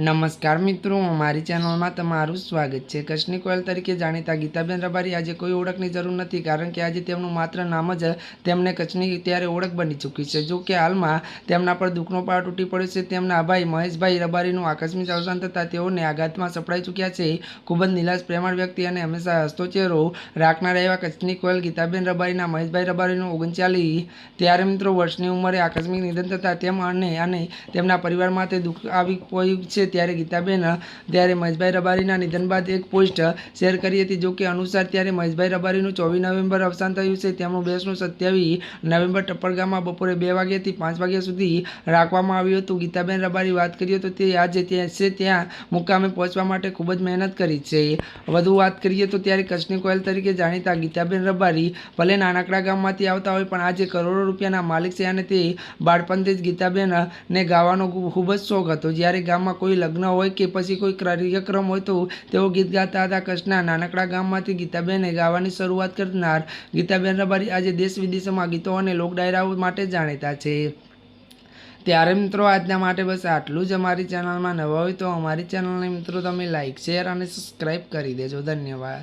નમસ્કાર મિત્રો, મારી ચેનલમાં તમારું સ્વાગત છે. કચ્છની કોયલ તરીકે જાણીતા ગીતાબેન રબારી આજે કોઈ ઓળખની જરૂર નથી, કારણ કે આજે તેમનું માત્ર નામ જ તેમને કચ્છની ત્યારે ઓળખ બની ચૂકી છે. જો કે હાલમાં તેમના પર દુઃખનો પાર તૂટી પડ્યો છે. તેમના ભાઈ મહેશભાઈ રબારીનું આકસ્મિક અવસાન થતાં તેઓને આઘાતમાં સપડાઈ ચૂક્યા છે. ખૂબ જ નિલાશ પ્રેમાળ વ્યક્તિ અને હંમેશા હસતો ચહેરો રાખનાર એવા કચ્છની કોયલ ગીતાબેન રબારીના મહેશભાઈ રબારીનું ઓગણચાલીસ ત્યારે મિત્રો વર્ષની ઉંમરે આકસ્મિક નિધન થતાં તેમ અને અને તેમના પરિવાર માટે દુઃખ આવી પડ્યું છે. ત્યારે ગીતાબેન, ત્યારે મહેશભાઈ રબારીના નિધન બાદ એક પોસ્ટ શેર કરી હતી જો કે અનુસાર ત્યારે મહેશભાઈ રબારીનું ચોવીસ નવેમ્બર અવસાન થયું છે. તેમનું બેસનું સત્યાવીસ નવેમ્બર ટપ્પર ગામમાં બપોરે બે વાગ્યાથી પાંચ વાગ્યા સુધી રાખવામાં આવ્યું હતું. ગીતાબેન રબારી વાત કરીએ તો તે આજે ત્યાં છે. ત્યાં મુકામે પહોંચવા માટે ખૂબ જ મહેનત કરી છે. વધુ વાત કરીએ તો ત્યારે કચ્છની કોયલ તરીકે જાણીતા ગીતાબેન રબારી ભલે નાનકડા ગામમાંથી આવતા હોય, પણ આજે કરોડો રૂપિયાના માલિક છે અને તે બાળપણથી જ ગીતાબેન ને ગાવાનો ખૂબ જ શોખ હતો. જ્યારે ગામમાં કોઈ લગ્ન હોય કે પછી કોઈ કાર્યક્રમ હોય તો તેઓ ગીત ગાતા હતા. કચ્છના નાનકડા ગામમાંથી ગીતાબેને ગાવાની શરૂઆત કરનાર ગીતાબેન રબારી આજે દેશ વિદેશમાં ગીતો અને લોકડાયરાઓ માટે જાણીતા છે. ત્યારે મિત્રો આજના માટે બસ આટલું જ અમારી ચેનલમાં નવા હોય તો અમારી ચેનલને મિત્રો તમે લાઇક શેર અને સબસ્ક્રાઈબ કરી દેજો. ધન્યવાદ.